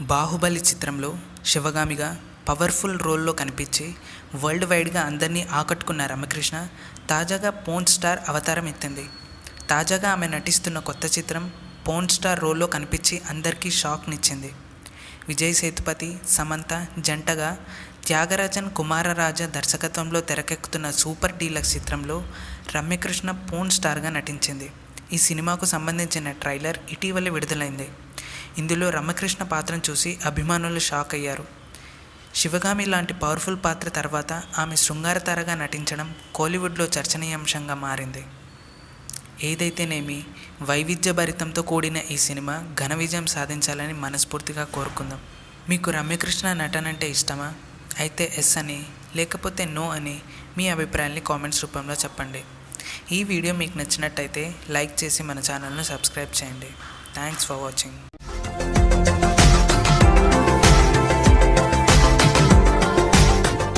బాహుబలి చిత్రంలో శివగామిగా పవర్ఫుల్ రోల్లో కనిపించి వరల్డ్ వైడ్గా అందరినీ ఆకట్టుకున్న రమ్యకృష్ణ తాజాగా పోన్ స్టార్ అవతారం ఎత్తింది. తాజాగా ఆమె నటిస్తున్న కొత్త చిత్రం పోన్ స్టార్ రోల్లో కనిపించి అందరికీ షాక్నిచ్చింది విజయ్ సేతుపతి సమంత జంటగా త్యాగరాజన్ కుమారరాజ దర్శకత్వంలో తెరకెక్కుతున్న సూపర్ డీలక్స్ చిత్రంలో రమ్యకృష్ణ పోన్ స్టార్గా నటించింది. ఈ సినిమాకు సంబంధించిన ట్రైలర్ ఇటీవల విడుదలైంది. ఇందులో రమకృష్ణ పాత్రను చూసి అభిమానులు షాక్ అయ్యారు. శివగామి లాంటి పవర్ఫుల్ పాత్ర తర్వాత ఆమె శృంగారతారగా నటించడం కోలీవుడ్లో చర్చనీయాంశంగా మారింది. ఏదైతేనేమి వైవిధ్యభరితంతో కూడిన ఈ సినిమా ఘన విజయం సాధించాలని మనస్ఫూర్తిగా కోరుకుందాం. మీకు రమ్యకృష్ణ నటన అంటే ఇష్టమా? అయితే ఎస్ అని లేకపోతే నో అని మీ అభిప్రాయాన్ని కామెంట్స్ రూపంలో చెప్పండి. ఈ వీడియో మీకు నచ్చినట్టయితే లైక్ చేసి మన ఛానల్ను సబ్స్క్రైబ్ చేయండి. Thanks for watching.